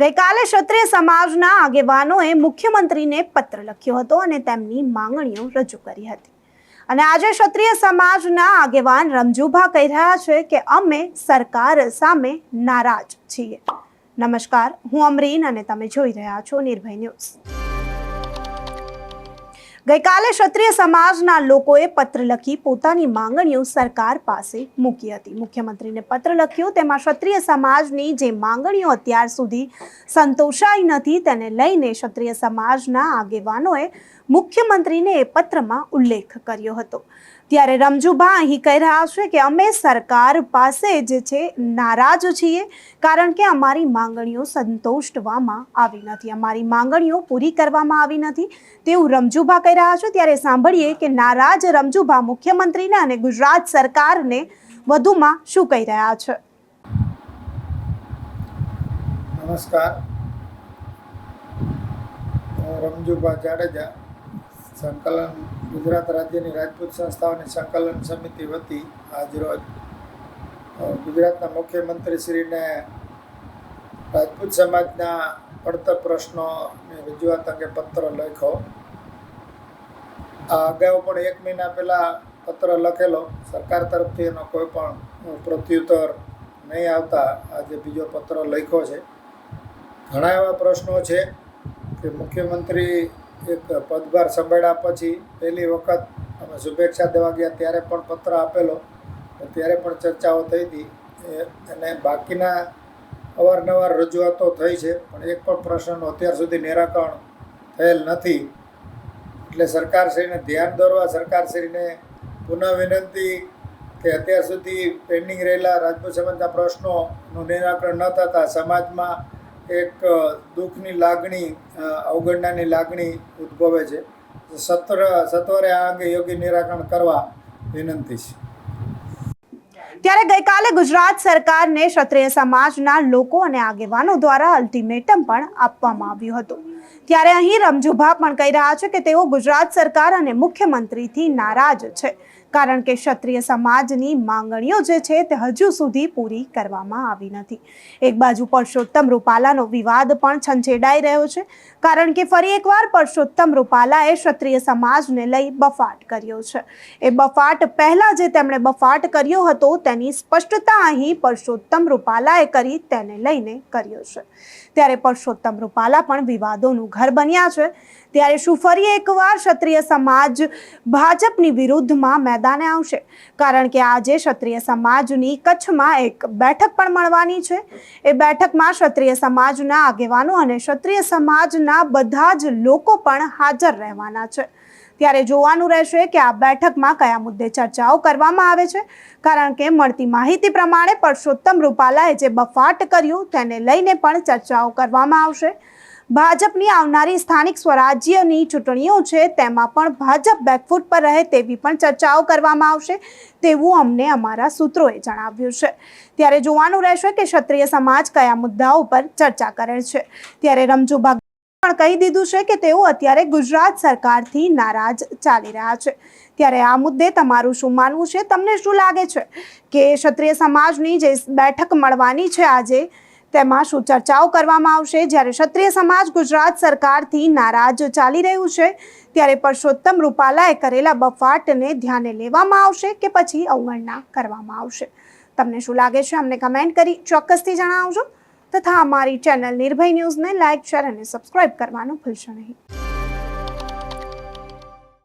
ગઈકાલે ક્ષત્રિય સમાજના આગેવાનોએ મુખ્યમંત્રીને પત્ર લખ્યો હતો અને તેમની માંગણીઓ રજૂ કરી હતી. અને આજે ક્ષત્રિય સમાજના આગેવાન રમજુભા કહી રહ્યા છે કે અમે સરકાર સામે નારાજ છીએ. નમસ્કાર, હું અમરીન અને તમે જોઈ રહ્યા છો નિર્ભય ન્યૂઝ. ગઈકાલે ક્ષત્રિય સમાજના લોકોએ પત્ર લખી પોતાની માંગણીઓ સરકાર પાસે મૂકી હતી. મુખ્યમંત્રીને પત્ર લખ્યો, તેમાં ક્ષત્રિય સમાજની જે માંગણીઓ અત્યાર સુધી સંતોષાઈ નથી, તેને લઈને ક્ષત્રિય સમાજના આગેવાનોએ મુખ્યમંત્રીને એ પત્રમાં ઉલ્લેખ કર્યો હતો. ત્યારે રમજુભા અહીં કહી રહ્યા છે કે અમે સરકાર પાસે જે છે નારાજ છીએ, કારણ કે અમારી માંગણીઓ સંતોષવામાં આવી નથી. અમારી માંગણીઓ પૂરી કરવામાં આવી નથી. તેવું રમજુભા કહી રહ્યા છે. ત્યારે સાંભળીએ કે નારાજ રમજુભા મુખ્યમંત્રીને અને ગુજરાત સરકારને વધુમાં શું કહી રહ્યા છે? નમસ્કાર. રમજુભા જાડેજા સંકલન ગુજરાત રાજ્યની રાજપૂત સંસ્થાઓની સંકલન સમિતિ વતી આજરોજ ગુજરાતના મુખ્યમંત્રીશ્રીને રાજપૂત સમાજના પડતર પ્રશ્નોની રજૂઆત અંગે પત્ર લખ્યો. આ અગાઉ પણ એક મહિના પહેલાં પત્ર લખેલો. સરકાર તરફથી એનો કોઈ પણ પ્રત્યુત્તર નહીં આવતા. આજે બીજો પત્ર લખ્યો છે. ઘણા એવા પ્રશ્નો છે કે મુખ્યમંત્રી એક પદભાર સંભાળ્યા પછી પહેલી વખત અમે શુભેચ્છા દેવા ગયા. ત્યારે પણ પત્ર આપેલો. ત્યારે પણ ચર્ચાઓ થઈ હતી. અને બાકીના અવારનવાર રજૂઆતો થઈ છે. પણ એક પણ પ્રશ્નનું અત્યાર સુધી નિરાકરણ થયેલ નથી. એટલે સરકારશ્રીને ધ્યાન દોરવા સરકારશ્રીને પુનઃ વિનંતી કે અત્યાર સુધી પેન્ડિંગ રહેલા રાજપૂત સમાજના પ્રશ્નોનું નિરાકરણ ન થતાં સમાજમાં એક દુઃખની લાગણી અવગણનાની લાગણી ઉદ્ભવે છે. સત્ર સત્વરે આ અંગે યોગ્ય નિરાકરણ કરવા વિનંતી છે. ત્યારે ગઈકાલે ગુજરાત સરકારને ક્ષત્રિય સમાજના લોકો અને આગેવાનો દ્વારા અલ્ટિમેટમ પણ આપવામાં આવ્યું હતું. ત્યારે અહીં રમજુભા પણ કહી રહ્યા છે કે તેઓ ગુજરાત સરકાર અને મુખ્યમંત્રીથી નારાજ છે. કારણ કે ક્ષત્રિય સમાજની માંગણીઓ જે છે તે હજુ સુધી પૂરી કરવામાં આવી નથી. એક બાજુ પરસોત્તમ રૂપાલાનો વિવાદ પણ છંછેડાઈ રહ્યો છે, કારણ કે ફરી એકવાર પરસોત્તમ રૂપાલાએ ક્ષત્રિય સમાજને લઈ બફાટ કર્યો છે. એ બફાટ પહેલાં જે તેમણે બફાટ કર્યો હતો, તેની સ્પષ્ટતા અહીં પરસોત્તમ રૂપાલાએ કરી તેને લઈને કર્યો છે. ત્યારે પરસોત્તમ રૂપાલા પણ વિવાદોનું ઘર બન્યા છે. ત્યારે શું ફરી એકવાર ક્ષત્રિય સમાજ ભાજપની વિરુદ્ધમાં મેદાને આવશે? કારણ કે આજે ક્ષત્રિય સમાજની કચ્છમાં એક બેઠક પણ મળવાની છે. એ બેઠકમાં ક્ષત્રિય સમાજના આગેવાનો અને ક્ષત્રિય સમાજના બધા જ લોકો પણ હાજર રહેવાના છે. ત્યારે જોવાનું રહેશે કે આ બેઠકમાં કયા મુદ્દે ચર્ચાઓ કરવામાં આવે છે. કારણ કે મળતી માહિતી પ્રમાણે પરસોત્તમ રૂપાલાએ જે બફાટ કર્યું, તેને લઈને પણ ચર્ચાઓ કરવામાં આવશે. ભાજપની આવનારી સ્થાનિક સ્વરાજ્યની ચૂંટણીઓ છે, તેમાં પણ ભાજપ બેકફૂટ પર રહે તેવી પણ ચર્ચાઓ કરવામાં આવશે, તેવું અમને અમારા સૂત્રોએ જણાવ્યું છે. ત્યારે જોવાનું રહેશે કે ક્ષત્રિય સમાજ કયા મુદ્દાઓ પર ચર્ચા કરે છે. ત્યારે રમજુભા પણ કહી દીધું છે કે તેઓ અત્યારે ગુજરાત સરકારથી નારાજ ચાલી રહ્યા છે. ત્યારે આ મુદ્દે તમારું શું માનવું છે? તમને શું લાગે છે કે ક્ષત્રિય સમાજની જે બેઠક મળવાની છે આજે તેમાં શું ચર્ચાઓ કરવામાં આવશે. જ્યારે ક્ષત્રિય સમાજ ગુજરાત સરકારથી નારાજ ચાલી રહ્યું છે, ત્યારે પરસોત્તમ રૂપાલાએ કરેલા બફાટને ધ્યાને લેવામાં આવશે કે પછી અવગણના કરવામાં આવશે? તમને શું લાગે છે? અમને કમેન્ટ કરી ચોક્કસથી જણાવજો. તથા અમારી ચેનલ નિર્ભય ન્યૂઝને લાઇક, શેર અને સબસ્ક્રાઇબ કરવાનું ભૂલશો નહીં.